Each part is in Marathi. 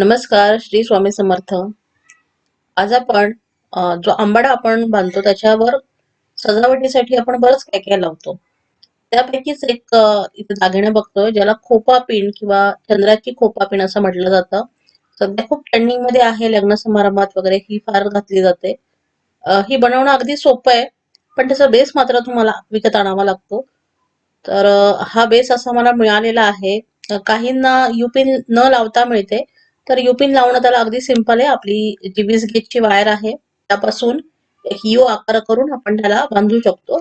नमस्कार श्री स्वामी समर्थ. आज आपण जो आंबाडा आपण बांधतो त्याच्यावर सजावटीसाठी आपण बरंच काय काय लावतो. त्यापैकीच एक इथे दागिने बघतोय ज्याला खोपा पिन किंवा चंद्राची खोपा पिन असं म्हटलं जातं. सध्या खूप ट्रेंडिंगमध्ये आहे लग्न समारंभात वगैरे ही फार घातली जाते. ही बनवणं अगदी सोपं आहे पण त्याचा बेस मात्र तुम्हाला विकत आणावा लागतो. तर हा बेस असा मला मिळालेला आहे. काहींना युपिन न लावता मिळते तर युपिन लावणं त्याला अगदी सिंपल आहे. आपली जी वीस गेजची वायर आहे त्यापासून एक यू आकार करून आपण त्याला बांधू शकतो.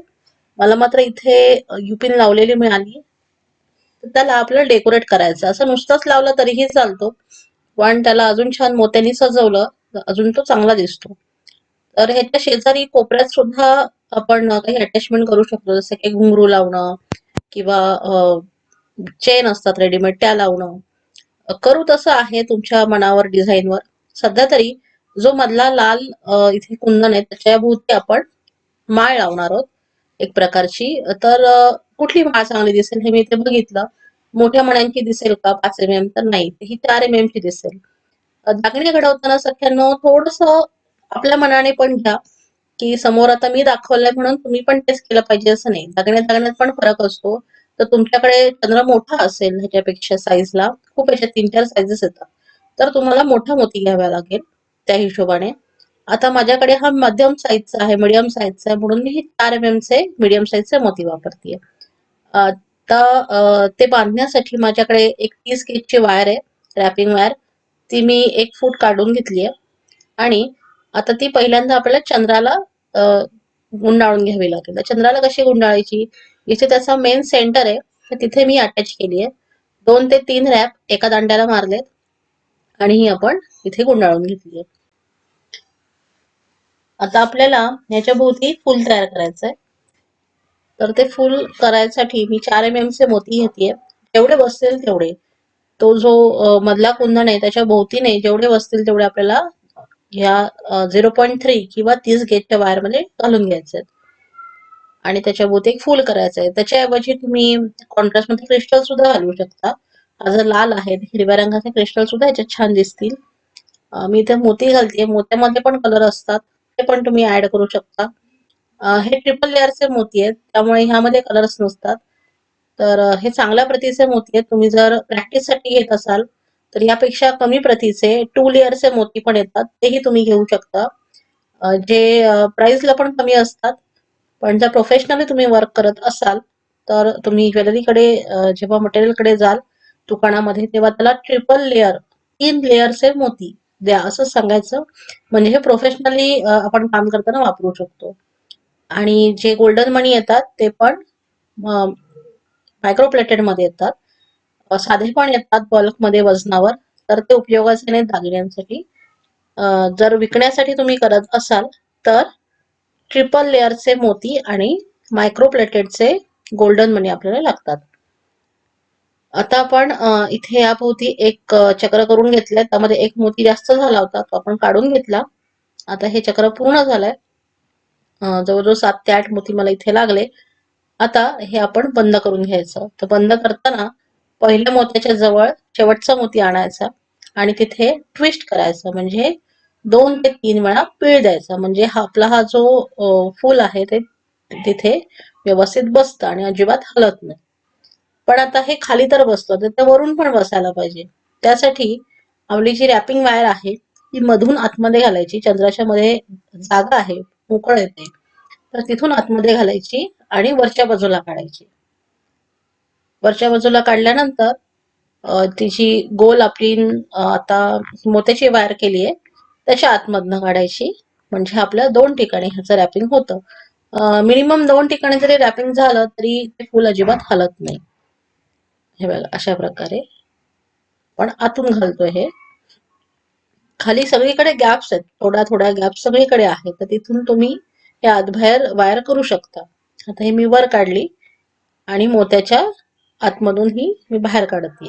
मला मात्र इथे युपिन लावलेली मिळाली. तर त्याला आपल्याला डेकोरेट करायचं. असं नुसतंच लावलं तरीही चालतो. पण त्याला अजून छान मोत्यांनी सजवलं तर अजून तो चांगला दिसतो. तर ह्याच्या शेजारी कोपऱ्यात सुद्धा आपण काही अटॅचमेंट करू शकतो. जसं की घुंगरू लावणं किंवा चेन असतात रेडीमेड त्या लावणं. करू तसं आहे तुमच्या मनावर डिझाईनवर. सध्या तरी जो मधला लाल इथे कुंदन आहे त्याच्या भोवती आपण माळ लावणार आहोत एक प्रकारची. तर कुठली माळ चांगली दिसेल हे मी इथे बघितलं. मोठ्या मण्यांची दिसेल का? पाच एम एम तर नाही. ही चार एम एम ची दिसेल. दागिने घडवताना सख्यानं थोडस आपल्या मनाने पण घ्या की समोर आता मी दाखवलंय म्हणून तुम्ही पण तेच केलं पाहिजे असं नाही. दागिन्यात दागण्यात पण फरक असतो. तर तुमच्याकडे चंद्र मोठा असेल ह्याच्यापेक्षा साईजला खूप याच्या तीन चार साईजेस येतात. तर तुम्हाला मोठा मोती घ्यावा लागेल त्या हिशोबाने. आता माझ्याकडे हा मध्यम साईजचा आहे मिडियम साईजचा आहे म्हणून मी चार एम एमचे मिडियम साईजचे मोती वापरते आता ते बांधण्यासाठी माझ्याकडे एक तीस केजची वायर आहे रॅपिंग वायर ती मी एक फूट काढून घेतली आहे आणि आता ती पहिल्यांदा आपल्याला चंद्राला गुंडाळून घ्यावी लागेल. तर चंद्राला कशी गुंडाळायची? जिथे त्याचा मेन सेंटर आहे तर तिथे मी अटॅच केली आहे दोन ते तीन रॅप एका दांड्याला मारलेत आणि ही आपण इथे गुंडाळून घेतली आहे आता आपल्याला याच्या भोवती फुल तयार करायचं आहे तर ते फुल करायसाठी मी चार एम एम चे मोती घेतेय. जेवढे बसतील तेवढे. तो जो मधला कुंदन आहे त्याच्या भोवतीने जेवढे बसतील तेवढे आपल्याला ह्या झिरो पॉईंट थ्री किंवा तीस गेटच्या वायरमध्ये घालून घ्यायचे आहेत आणि त्याच्या भोवती एक फुल करायचं आहे त्याच्याऐवजी तुम्ही कॉन्ट्रास्टमध्ये क्रिस्टल सुद्धा घालू शकता. हा जर लाल आहे हिरव्या रंगाचे क्रिस्टल सुद्धा याच्यात छान दिसतील. मी इथे मोती घालते. मोत्यामध्ये पण कलर असतात. ते पण तुम्ही ऍड करू शकता. हे ट्रिपल लेअरचे मोती आहेत. त्यामुळे ह्यामध्ये कलर्स नसतात. तर हे चांगल्या प्रतीचे मोती आहेत. तुम्ही जर प्रॅक्टिससाठी घेत असाल तर यापेक्षा कमी प्रतीचे टू लेअरचे मोती पण येतात. तेही तुम्ही घेऊ शकता. जे प्राइसला पण कमी असतात पण जर प्रोफेशनली तुम्ही वर्क करत असाल तर तुम्ही ज्वेलरीकडे जेव्हा मटेरियलकडे जाल दुकानामध्ये तेव्हा त्याला ट्रिपल लेअर तीन लेअरचे मोती द्या असं सांगायचं. म्हणजे हे प्रोफेशनली आपण काम करताना वापरू शकतो. आणि जे गोल्डन मणी येतात ते पण मायक्रोप्लेटेडमध्ये येतात. साधे पण येतात बल्कमध्ये वजनावर तर ते उपयोगाचे नाही दागिन्यांसाठी. जर विकण्यासाठी तुम्ही करत असाल तर ट्रिपल लेअरचे मोती आणि मायक्रोप्लेटेडचे गोल्डन मनी आपल्याला लागतात. आता आपण इथे याभोवती एक चक्र करून घेतलंय. त्यामध्ये एक मोती जास्त झाला होता तो आपण काढून घेतला. आता हे चक्र पूर्ण झालंय. जवळजवळ सात ते आठ मोती मला इथे लागले. आता हे आपण बंद करून घ्यायचं. तर बंद करताना पहिल्या मोत्याच्या जवळ शेवटचा मोती आणायचा आणि तिथे ट्विस्ट करायचं. म्हणजे दोन ते तीन वेळा पीळ द्यायचा. म्हणजे हा आपला हा जो फूल आहे ते तिथे व्यवस्थित बसतं आणि अजिबात हलत नाही. पण आता हे खाली तर बसतं. तर ते वरून पण बसायला पाहिजे. त्यासाठी आपली जी रॅपिंग वायर आहे ती मधून आतमध्ये घालायची. चंद्राच्या मध्ये जागा आहे मोकळ येते. तर तिथून आतमध्ये घालायची आणि वरच्या बाजूला काढायची. वरच्या बाजूला काढल्यानंतर तिची गोल आपली आता मोत्याची वायर केली आहे त्याच्या आतमधनं काढायची. म्हणजे आपल्या दोन ठिकाणी ह्याचं रॅपिंग होतं. मिनिमम दोन ठिकाणी जरी रॅपिंग झालं तरी ते फुल अजिबात हलत नाही. हे बघा अशा प्रकारे. पण आतून घालतोय हे. खाली सगळीकडे गॅप्स आहेत. थोड्या थोड्या गॅप सगळीकडे आहेत. तर तिथून तुम्ही हे आतबाहेर वायर करू शकता. आता हे मी वर काढली आणि मोत्याच्या आतमधून ही मी बाहेर काढत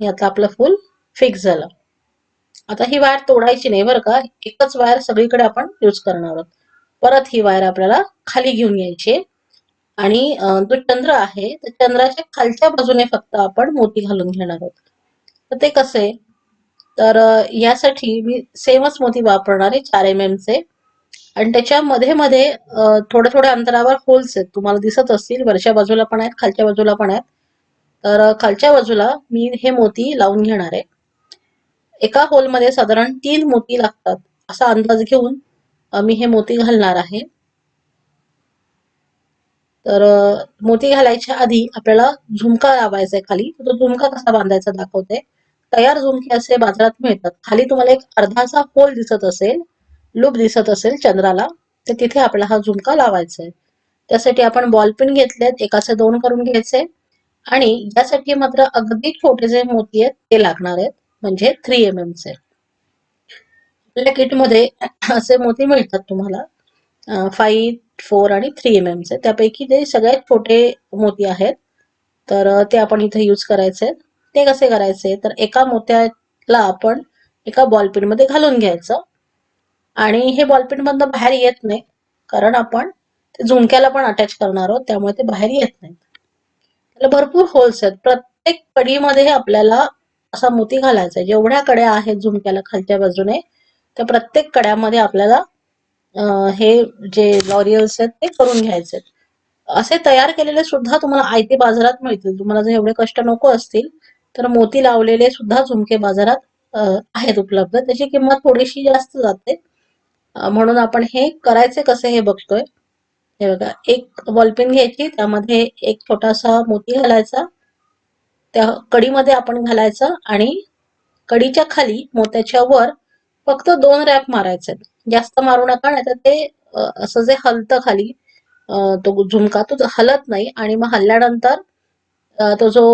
हे आता आपलं फुल फिक्स झालं. आता ही वायर तोडायची नाही बरं का एकच वायर सगळीकडे आपण यूज करणार आहोत. परत ही वायर आपल्याला खाली घेऊन यायची आणि जो चंद्र आहे तर चंद्राच्या खालच्या बाजूने फक्त आपण मोती घालून घेणार आहोत. तर ते कसे तर यासाठी मी सेमच मोती वापरणार आहे चार एम एम चे. आणि त्याच्या मध्ये मध्ये थोड्या थोड्या अंतरावर होल्स आहेत. तुम्हाला दिसत असतील वरच्या बाजूला पण आहेत खालच्या बाजूला पण आहेत. तर खालच्या बाजूला मी हे मोती लावून घेणार आहे. एका होलमध्ये साधारण तीन मोती लागतात असा अंदाज घेऊन मी हे मोती घालणार आहे. तर मोती घालायच्या आधी आपल्याला झुमका लावायचा आहे खाली. तो झुमका कसा बांधायचा दाखवते. तयार झुमके असे बाजारात मिळतात. खाली तुम्हाला एक अर्धासा होल दिसत असेल. लूप दिसत असेल चंद्राला तर तिथे आपला हा झुमका लावायचा आहे त्यासाठी आपण बॉलपिन घेतलेत एकाचे दोन करून घ्यायचे. आणि यासाठी मात्र अगदी छोटे जे मोती आहेत ते लागणार आहेत म्हणजे थ्री एम एम चे. आपल्या किटमध्ये असे मोती मिळतात तुम्हाला. फाईव्ह फोर आणि थ्री एम एम चे. त्यापैकी ते सगळ्यात छोटे मोती आहेत तर ते आपण इथे यूज करायचे. ते कसे करायचे? तर एका मोत्याला आपण एका बॉलपिनमध्ये घालून घ्यायचं. आणि हे बॉलपिन मधनं बाहेर येत नाही कारण आपण ते झुमक्याला पण अटॅच करणार आहोत त्यामुळे ते बाहेर येत नाही. त्याला भरपूर होल्स आहेत. प्रत्येक कडीमध्ये आपल्याला असा मोती घालायचा आहे. जेवढ्या कड्या आहेत झुमक्याला खालच्या बाजूने त्या प्रत्येक कड्यामध्ये आपल्याला हे जे लॉरियल्स आहेत ते करून घ्यायचे आहेत. असे तयार केलेले सुद्धा तुम्हाला आयते बाजारात मिळतील. तुम्हाला जर एवढे कष्ट नको असतील तर मोती लावलेले सुद्धा झुमके बाजारात आहेत उपलब्ध. त्याची किंमत थोडीशी जास्त जाते. म्हणून आपण हे करायचे कसे हे बघतोय. हे बघा एक बॉलपेन घ्यायची त्यामध्ये एक छोटासा मोती घालायचा त्या कडीमध्ये आपण घालायचं आणि कडीच्या खाली मोत्याच्या वर फक्त दोन रॅप मारायचे. जास्त मारू नका नाही तर ते असं जे हलतं खाली तो झुमका तो हलत नाही आणि मग हल्ल्यानंतर तो जो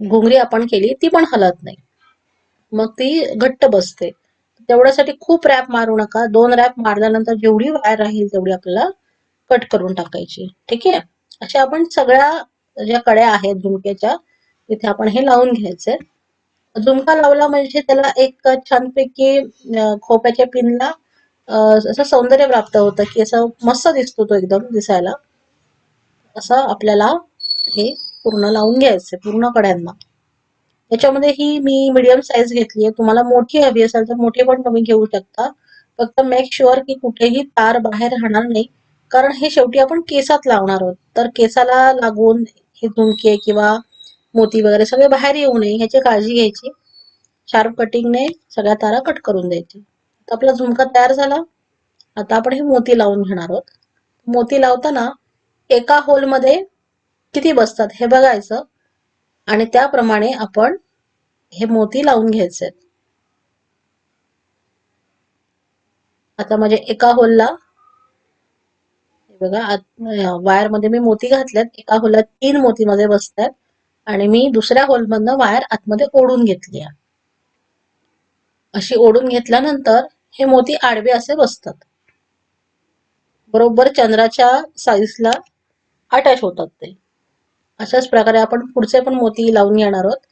घुंगरी आपण केली ती पण हलत नाही. मग ती घट्ट बसते. तेवढ्यासाठी खूप रॅप मारू नका. दोन रॅप मारल्यानंतर जेवढी वायर राहील तेवढी आपल्याला कट करून टाकायची. ठीक आहे? अशा आपण सगळ्या ज्या कड्या आहेत झुमक्याच्या तिथे आपण हे लावून घ्यायचे. झुमका लावला म्हणजे त्याला एक छानपैकी खोप्याच्या पिनला असं सौंदर्य प्राप्त होतं की असं मस्त दिसतो तो एकदम दिसायला. असं आपल्याला हे पूर्ण लावून घ्यायचे पूर्ण कड्यांना. याच्यामध्ये ही मी मीडियम साईज घेतली आहे तुम्हाला मोठी हवी असेल तर मोठी पण तुम्ही घेऊ शकता. फक्त मेक शुअर की कुठेही तार बाहेर राहणार नाही. कारण हे शेवटी आपण केसात लावणार आहोत. तर केसाला लागून हे झुमके किंवा मोती वगैरे सगळे बाहेर येऊ नये ह्याची काळजी घ्यायची. शार्प कटिंगने सगळ्या तारा कट करून द्यायची. तर आपला झुमका तयार झाला. आता आपण हे मोती लावून घेणार आहोत. मोती लावताना एका होलमध्ये किती बसतात हे बघायचं. आणि त्याप्रमाणे आपण हे मोती लावून घ्यायचे आता म्हणजे एका होलला बघा वायरमध्ये मी मोती घातल्यात. एका होलला तीन मोती मध्ये बसतात आणि मी दुसऱ्या होलमधनं वायर आतमध्ये ओढून घेतली आहे. अशी ओढून घेतल्यानंतर हे मोती आडवे असे बसतात. बरोबर चंद्राच्या साईजला अटॅच होतात ते. अशाच प्रकारे आपण पुढचे पण मोती लावून घेणार आहोत.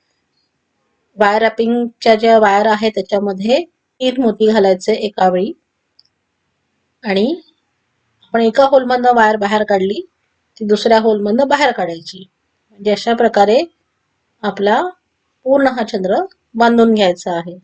वायर रॅपिंगच्या ज्या वायर आहेत त्याच्यामध्ये तीन मोती घालायचे एका वेळी. आणि आपण एका होलमधनं वायर बाहेर काढली ती दुसऱ्या होलमधनं बाहेर काढायची. म्हणजे अशा प्रकारे आपला पूर्ण हा चंद्र बांधून घ्यायचा आहे.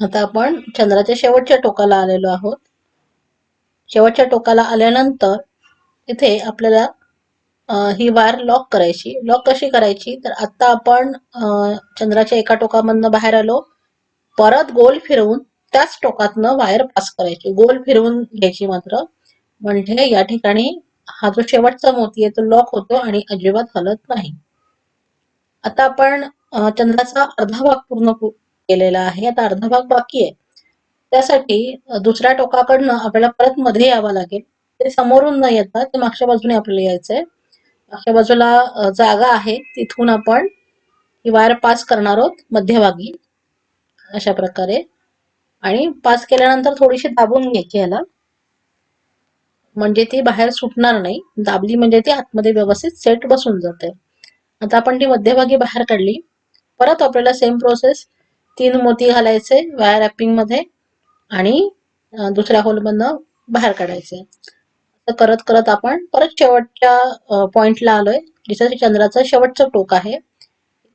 आता आपण चंद्राच्या शेवटच्या टोकाला आलेलो आहोत. शेवटच्या टोकाला आल्यानंतर इथे आपल्याला ही वायर लॉक करायची. लॉक कशी करायची? तर आता आपण चंद्राच्या एका टोकामधनं बाहेर आलो. परत गोल फिरवून त्याच टोकातनं वायर पास करायची. गोल फिरवून घ्यायची मात्र. म्हणजे या ठिकाणी हा जो शेवटचा मोती आहे तो लॉक होतो आणि अजिबात हलत नाही. आता आपण चंद्राचा अर्धा भाग पूर्ण केलेला आहे. आता अर्धा भाग बाकी आहे. त्यासाठी दुसऱ्या टोकाकडनं आपल्याला परत मध्ये यावं लागेल. ते समोरून न येता ते मागच्या बाजूने आपल्याला यायचंय. मागच्या बाजूला जागा आहे. तिथून आपण ही वायर पास करणार आहोत मध्यभागी अशा प्रकारे. आणि पास केल्यानंतर थोडीशी दाबून घ्यायची याला. म्हणजे ती बाहेर सुटणार नाही. दाबली म्हणजे ती आतमध्ये व्यवस्थित सेट बसून जाते. आता आपण ती मध्यभागी बाहेर काढली. परत आपल्याला सेम प्रोसेस तीन मोती घालायचे वायर रॅपिंगमध्ये आणि दुसऱ्या होलमधनं बाहेर काढायचे. करत करत आपण परत शेवटच्या पॉइंटला आलोय जिथे चंद्राचं शेवटचं टोक आहे.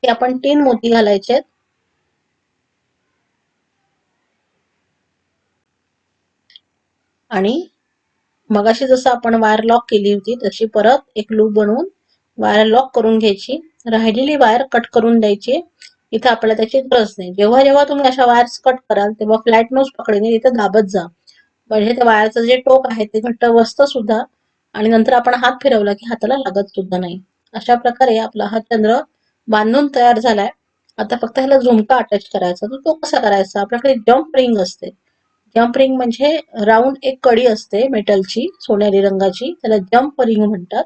ते आपण तीन मोती घालायचे आणि मगाशी जसं आपण वायर लॉक केली होती तशी परत एक लूप बनवून वायर लॉक करून घ्यायची. राहिलेली वायर कट करून द्यायची. इथे आपल्याला त्याची गरज नाही. जेव्हा जेव्हा तुम्ही अशा वायर्स कट कराल तेव्हा फ्लॅट नोज पकडीने इथे दाबत जा. म्हणजे त्या वायरचं जे टोक आहे ते घट्ट बसतं सुद्धा आणि नंतर आपण हात फिरवला की हाताला लागत सुद्धा नाही. अशा प्रकारे आपला हा चंद्र बांधून तयार झालाय. आता फक्त ह्याला झुमका अटॅच करायचा. तर तो कसा करायचा? आपल्याकडे जम्प रिंग असते. जम्प रिंग म्हणजे राऊंड एक कडी असते मेटलची सोनेरी रंगाची. त्याला जम्प रिंग म्हणतात.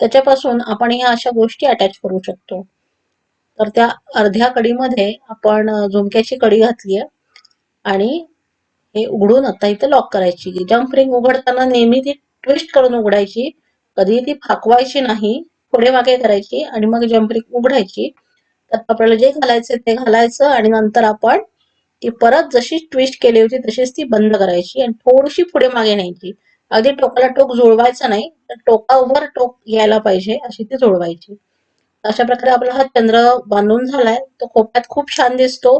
त्याच्यापासून आपण ह्या अशा गोष्टी अटॅच करू शकतो. तर त्या अर्ध्या कडीमध्ये आपण झुमक्याची कडी घातली आहे. आणि हे उघडून आता इथे लॉक करायची. जम्प रिंग उघडताना नेहमी ती ट्विस्ट करून उघडायची. कधी ती फाकवायची नाही. पुढे मागे करायची आणि मग जम्प रिंग उघडायची. त्यात आपल्याला जे घालायचं ते घालायचं आणि नंतर आपण ती परत जशी ट्विस्ट केली होती तशीच ती बंद करायची आणि थोडीशी पुढे मागे न्यायची. अगदी टोकाला टोक जुळवायचं नाही. तर टोकावर टोक यायला पाहिजे अशी ती जुळवायची. अशा प्रकारे आपला हा चंद्र बांधून झालाय. तो खोप्यात खूप छान दिसतो.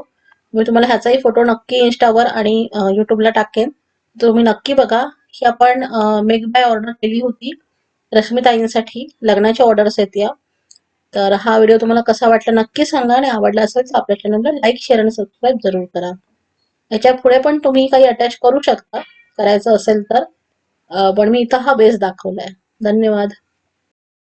मी तुम्हाला ह्याचाही फोटो नक्की इन्स्टावर आणि युट्यूबला टाकेन. तुम्ही नक्की बघा. ही आपण मेक बाय ऑर्डर केली होती रश्मिताईंसाठी. लग्नाच्या ऑर्डर्स आहेत या. तर हा व्हिडिओ तुम्हाला कसा वाटला नक्की सांगा आणि आवडला असेल तर आपल्या चॅनलला लाईक शेअर आणि सबस्क्राईब जरूर करा. याच्यापुढे पण तुम्ही काही अटॅच करू शकता. करायचं असेल तर पण मी इथं हा बेस दाखवलाय. धन्यवाद.